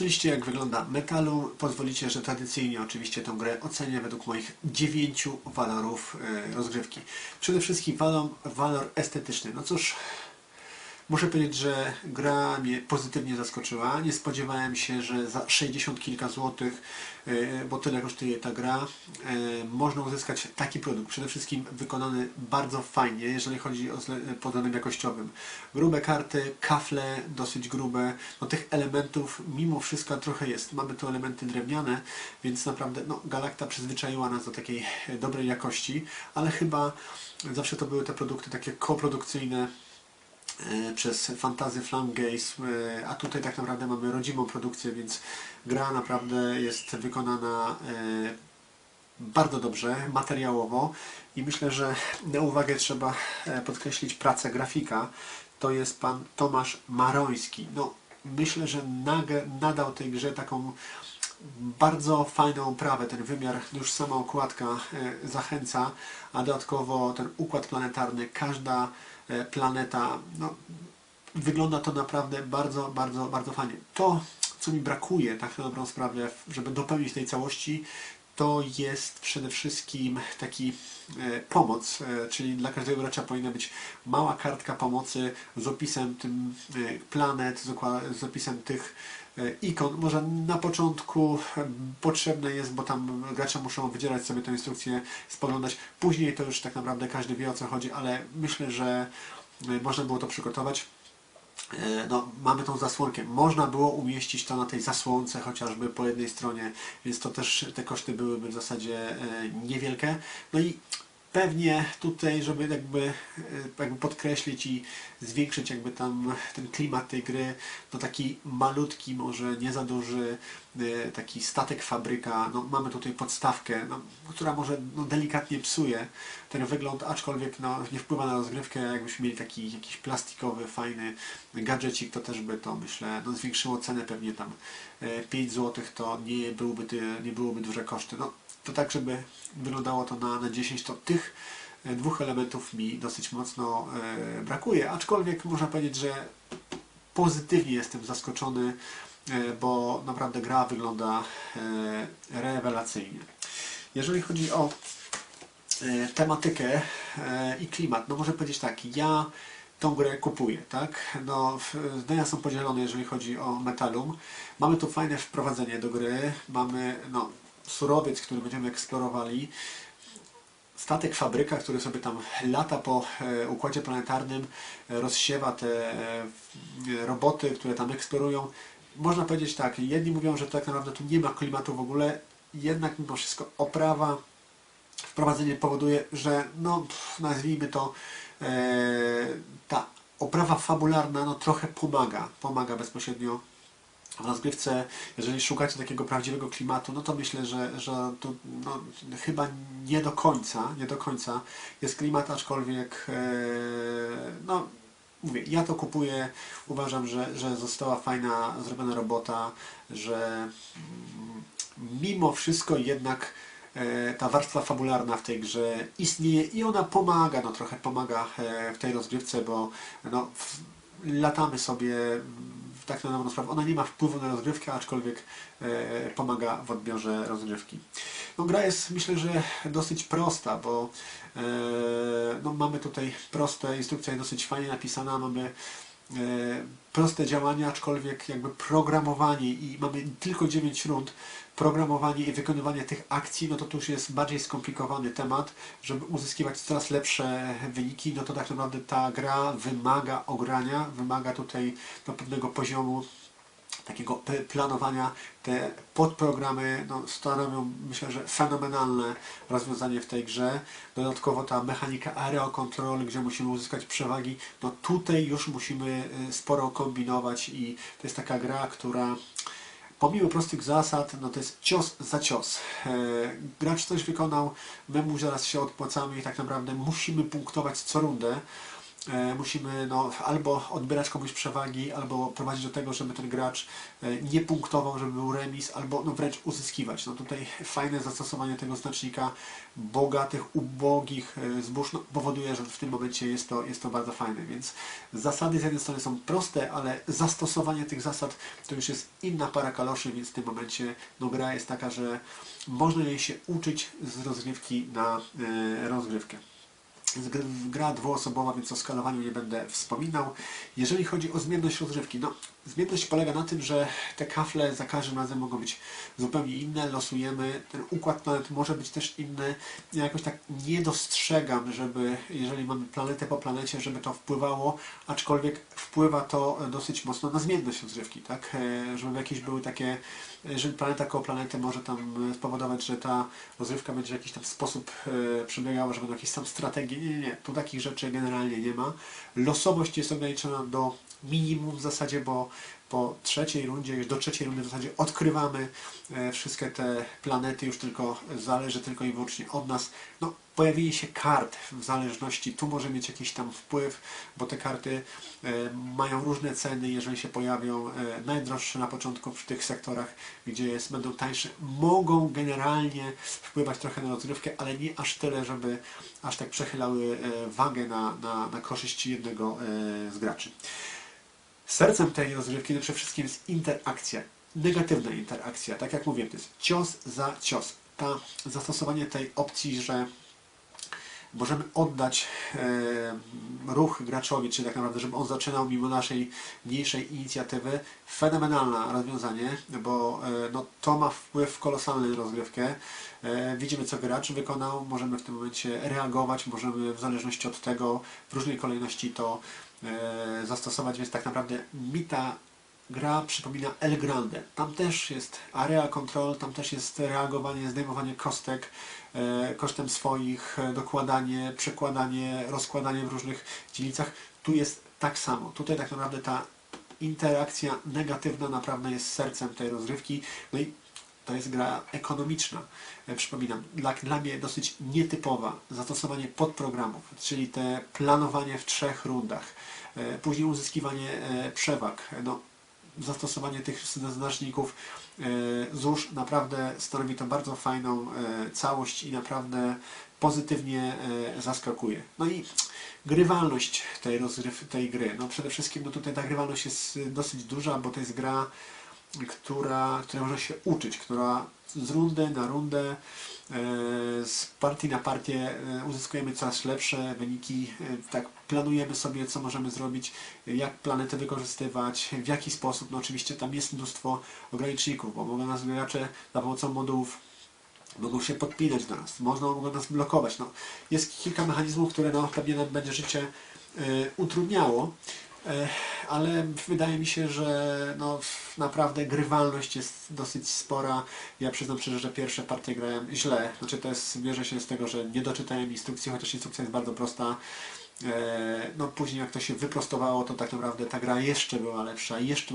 zobaczyliście jak wygląda metalu. Pozwolicie, że tradycyjnie oczywiście tę grę ocenię według moich dziewięciu walorów e, rozgrywki. Przede wszystkim walor, walor estetyczny. No cóż, muszę powiedzieć, że gra mnie pozytywnie zaskoczyła. Nie spodziewałem się, że za 60 kilka złotych, e, bo tyle kosztuje ta gra, e, można uzyskać taki produkt. Przede wszystkim wykonany bardzo fajnie, jeżeli chodzi o pod względem jakościowym. Grube karty, kafle dosyć grube. No tych elementów mimo wszystko trochę jest. Mamy tu elementy drewniane, więc naprawdę no, Galacta przyzwyczaiła nas do takiej e, dobrej jakości, ale chyba zawsze to były te produkty takie koprodukcyjne przez Fantasy Flam Games, e, a tutaj tak naprawdę mamy rodzimą produkcję, więc gra naprawdę jest wykonana e, bardzo dobrze, materiałowo i myślę, że na uwagę trzeba e, podkreślić pracę grafika. To jest pan Tomasz Maroński. No, myślę, że nadał tej grze taką bardzo fajną oprawę, ten wymiar, już sama okładka e, zachęca, a dodatkowo ten układ planetarny, każda e, planeta, no, wygląda to naprawdę bardzo, bardzo, bardzo fajnie. To, co mi brakuje, tak na dobrą sprawę, żeby dopełnić tej całości, to jest przede wszystkim taki e, pomoc, e, czyli dla każdego gracza powinna być mała kartka pomocy z opisem tym e, planet, z, opisem tych e, ikon. Może na początku e, potrzebne jest, bo tam gracze muszą wydzierać sobie tę instrukcję, spoglądać. Później to już tak naprawdę każdy wie o co chodzi, ale myślę, że e, można było to przygotować. E, no, mamy tą zasłonkę. Można było umieścić to na tej zasłonce chociażby po jednej stronie, więc to też te koszty byłyby w zasadzie e, niewielkie. No i pewnie tutaj, żeby jakby, e, jakby podkreślić i zwiększyć jakby tam ten klimat tej gry, to taki malutki, może nie za duży e, taki statek fabryka. No, mamy tutaj podstawkę, no, która może no, delikatnie psuje ten wygląd, aczkolwiek no, nie wpływa na rozgrywkę. Jakbyśmy mieli taki jakiś plastikowy, fajny gadżecik, to też by to myślę no, zwiększyło cenę pewnie tam e, 5 zł, to nie byłoby, nie byłoby duże koszty. No, to tak, żeby wyglądało to na, na 10, to tych e, dwóch elementów mi dosyć mocno e, brakuje, aczkolwiek można powiedzieć, że pozytywnie jestem zaskoczony, e, bo naprawdę gra wygląda rewelacyjnie. Jeżeli chodzi o tematykę i klimat, no może powiedzieć tak, ja tą grę kupuję, tak? No, zdania są podzielone, jeżeli chodzi o Metalum. Mamy tu fajne wprowadzenie do gry, mamy no, surowiec, który będziemy eksplorowali, statek fabryka, który sobie tam lata po e, układzie planetarnym, e, rozsiewa te e, roboty, które tam eksplorują. Można powiedzieć tak, jedni mówią, że tak naprawdę tu nie ma klimatu w ogóle, jednak mimo wszystko oprawa, wprowadzenie powoduje, że no nazwijmy to e, ta oprawa fabularna no trochę pomaga, pomaga bezpośrednio w rozgrywce, jeżeli szukacie takiego prawdziwego klimatu, no to myślę, że, że tu no, chyba nie do końca, nie do końca jest klimat, aczkolwiek e, no mówię, ja to kupuję, uważam, że, że została fajna, zrobiona robota, że mm, mimo wszystko jednak e, ta warstwa fabularna w tej grze istnieje i ona pomaga, no trochę pomaga e, w tej rozgrywce, bo no, latamy sobie w tak na dobrą sprawę. Ona nie ma wpływu na rozgrywkę, aczkolwiek e, pomaga w odbiorze rozgrywki. No, gra jest myślę, że dosyć prosta, bo e, no, mamy tutaj proste, instrukcja jest dosyć fajnie napisana, mamy proste działania, aczkolwiek jakby programowanie i mamy tylko 9 rund, programowanie i wykonywanie tych akcji, no to tu już jest bardziej skomplikowany temat, żeby uzyskiwać coraz lepsze wyniki, no to tak naprawdę ta gra wymaga ogrania, wymaga tutaj do pewnego poziomu takiego planowania. Te podprogramy no, stanowią, myślę, że fenomenalne rozwiązanie w tej grze. Dodatkowo ta mechanika aero control, gdzie musimy uzyskać przewagi, no tutaj już musimy y, sporo kombinować i to jest taka gra, która pomimo prostych zasad, no to jest cios za cios. E, gracz coś wykonał, my mu zaraz się odpłacamy i tak naprawdę musimy punktować co rundę. E, musimy no, albo odbierać komuś przewagi, albo prowadzić do tego, żeby ten gracz e, nie punktował, żeby był remis, albo no, wręcz uzyskiwać. No tutaj fajne zastosowanie tego znacznika bogatych, ubogich e, zbóż no, powoduje, że w tym momencie jest to, jest to bardzo fajne, więc zasady z jednej strony są proste, ale zastosowanie tych zasad to już jest inna para kaloszy, więc w tym momencie no, gra jest taka, że można jej się uczyć z rozgrywki na rozgrywkę. Gra dwuosobowa, więc o skalowaniu nie będę wspominał. Jeżeli chodzi o zmienność rozgrywki, no zmienność polega na tym, że te kafle za każdym razem mogą być zupełnie inne, losujemy, ten układ planet może być też inny. Ja jakoś tak nie dostrzegam, żeby jeżeli mamy planetę po planecie, żeby to wpływało, aczkolwiek wpływa to dosyć mocno na zmienność rozgrywki, tak? E, Żeby jakieś były takie, jeżeli planeta koło planety może tam spowodować, że ta rozgrywka będzie w jakiś tam sposób e, przebiegała, że będą jakieś tam strategie. Nie, nie. Tu takich rzeczy generalnie nie ma. Losowość jest ograniczona do minimum w zasadzie, bo po trzeciej rundzie, już do trzeciej rundy w zasadzie odkrywamy e, wszystkie te planety, już tylko zależy tylko i wyłącznie od nas. No, pojawienie się kart w zależności, tu może mieć jakiś tam wpływ, bo te karty e, mają różne ceny, jeżeli się pojawią e, najdroższe na początku w tych sektorach, gdzie jest, będą tańsze, mogą generalnie wpływać trochę na rozgrywkę, ale nie aż tyle, żeby aż tak przechylały wagę na, na, na korzyść jednego z graczy. Sercem tej rozgrywki no przede wszystkim jest interakcja, negatywna interakcja. Tak jak mówię, to jest cios za cios. Ta, zastosowanie tej opcji, że możemy oddać e, ruch graczowi, czyli tak naprawdę, żeby on zaczynał mimo naszej mniejszej inicjatywy. Fenomenalne rozwiązanie, bo e, no, to ma wpływ kolosalny na rozgrywkę. E, widzimy, co gracz wykonał, możemy w tym momencie reagować, możemy w zależności od tego w różnej kolejności to zastosować, więc tak naprawdę mi ta gra przypomina El Grande. Tam też jest area control, tam też jest reagowanie, zdejmowanie kostek e, kosztem swoich, e, dokładanie, przekładanie, rozkładanie w różnych dzielnicach. Tu jest tak samo. Tutaj tak naprawdę ta interakcja negatywna naprawdę jest sercem tej rozgrywki. No i to jest gra ekonomiczna. E, Przypominam, dla, dla mnie dosyć nietypowa. Zastosowanie podprogramów, czyli te planowanie w trzech rundach, e, później uzyskiwanie e, przewag. No, zastosowanie tych znaczników e, ZUS naprawdę stanowi to bardzo fajną całość i naprawdę pozytywnie zaskakuje. No i grywalność tej, rozgryw, tej gry. No przede wszystkim no tutaj ta grywalność jest dosyć duża, bo to jest gra, która, której można się uczyć, która z rundy na rundę, e, z partii na partię e, uzyskujemy coraz lepsze wyniki. E, Tak planujemy sobie, co możemy zrobić, jak planetę wykorzystywać, w jaki sposób. No oczywiście tam jest mnóstwo ograniczników, bo mogą nas gracze za pomocą modułów mogą się podpinać do nas, można mogą nas blokować. No, jest kilka mechanizmów, które no, pewnie nam będzie życie utrudniało, ale wydaje mi się, że no, naprawdę grywalność jest dosyć spora. Ja przyznam szczerze, że pierwsze partie grałem źle. Znaczy to jest, bierze się z tego, że nie doczytałem instrukcji, chociaż instrukcja jest bardzo prosta. No później jak to się wyprostowało, to tak naprawdę ta gra jeszcze była lepsza, jeszcze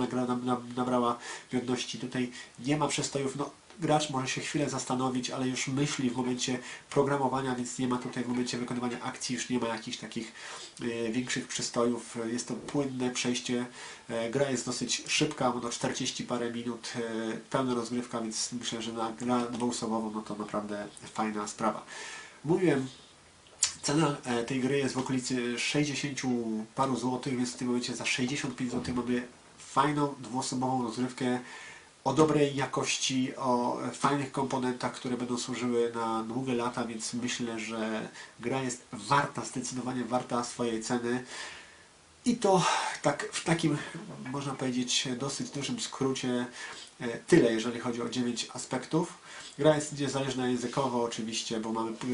nabrała wiodności. Tutaj nie ma przestojów. No, gracz może się chwilę zastanowić, ale już myśli w momencie programowania, więc nie ma tutaj w momencie wykonywania akcji, już nie ma jakichś takich e, większych przystojów. Jest to płynne przejście. E, gra jest dosyć szybka, bo do 40 parę minut, e, pełna rozgrywka, więc myślę, że na grę dwuosobową no to naprawdę fajna sprawa. Mówiłem, Cena tej gry jest w okolicy 60 paru złotych, więc w tym momencie za 65 zł mamy fajną dwuosobową rozgrywkę o dobrej jakości, o fajnych komponentach, które będą służyły na długie lata, więc myślę, że gra jest warta, zdecydowanie warta swojej ceny. I to tak w takim, można powiedzieć, dosyć dużym skrócie e, tyle, jeżeli chodzi o 9 aspektów. Gra jest niezależna językowo oczywiście, bo mamy p-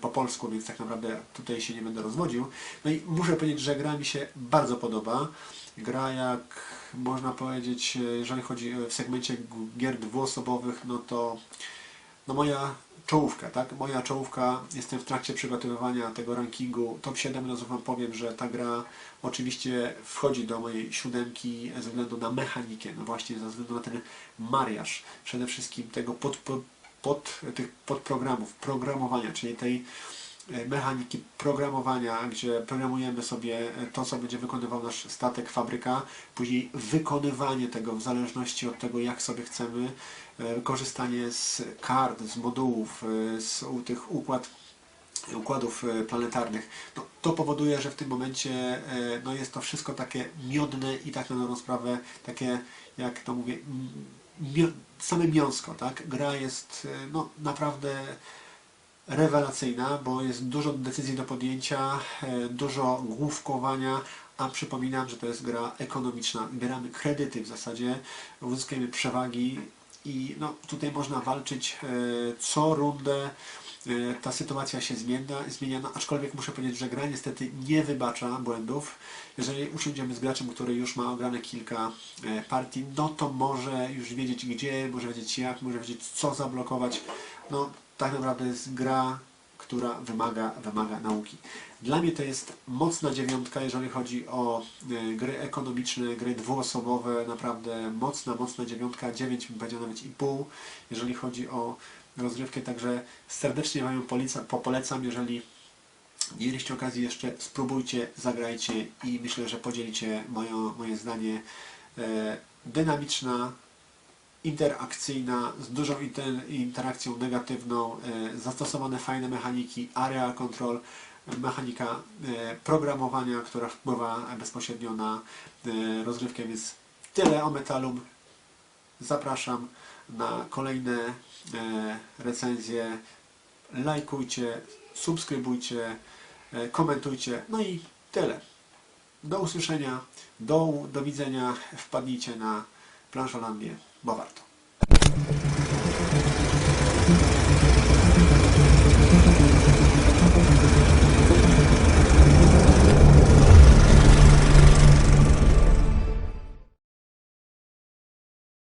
po polsku, więc tak naprawdę tutaj się nie będę rozwodził. No i muszę powiedzieć, że gra mi się bardzo podoba. Gra jak można powiedzieć, e, jeżeli chodzi w segmencie gier dwuosobowych, no to no moja czołówka, tak? Moja czołówka, jestem w trakcie przygotowywania tego rankingu top 7, no Wam powiem, że ta gra oczywiście wchodzi do mojej siódemki ze względu na mechanikę, no właśnie ze względu na ten mariaż, przede wszystkim tego pod, pod, pod, tych podprogramów, programowania, czyli tej mechaniki programowania, gdzie programujemy sobie e, to, co będzie wykonywał nasz statek, fabryka, później wykonywanie tego w zależności od tego, jak sobie chcemy, e, korzystanie z kart, z modułów, e, z tych układ układów e, planetarnych, no, to powoduje, że w tym momencie e, no, jest to wszystko takie miodne i tak na dobrą sprawę takie, jak to mówię, mio, same miąsko, tak? Gra jest e, no, naprawdę rewelacyjna, bo jest dużo decyzji do podjęcia, e, dużo główkowania, a przypominam, że to jest gra ekonomiczna. Bieramy kredyty w zasadzie, uzyskujemy przewagi i no, tutaj można walczyć e, co rundę. E, Ta sytuacja się zmienia, zmienia no, aczkolwiek muszę powiedzieć, że gra niestety nie wybacza błędów. Jeżeli usiądziemy z graczem, który już ma ograne kilka partii, no to może już wiedzieć gdzie, może wiedzieć jak, może wiedzieć co zablokować. No tak naprawdę jest gra, która wymaga, wymaga nauki. Dla mnie to jest mocna dziewiątka, jeżeli chodzi o e, gry ekonomiczne, gry dwuosobowe, naprawdę mocna, mocna dziewiątka, 9 bym powiedział nawet i pół, jeżeli chodzi o rozgrywkę, także serdecznie Wam ją polecam, jeżeli nie mieliście okazji jeszcze, spróbujcie, zagrajcie i myślę, że podzielicie moje, moje zdanie. E, dynamiczna, interakcyjna, z dużą inter, interakcją negatywną, e, zastosowane fajne mechaniki, area control, e, mechanika e, programowania, która wpływa bezpośrednio na rozgrywkę, więc tyle o Metalum. Zapraszam na kolejne recenzje. Lajkujcie, subskrybujcie, komentujcie. No i tyle. Do usłyszenia, do, do widzenia. Wpadnijcie na Plan Solandia, Bogarto.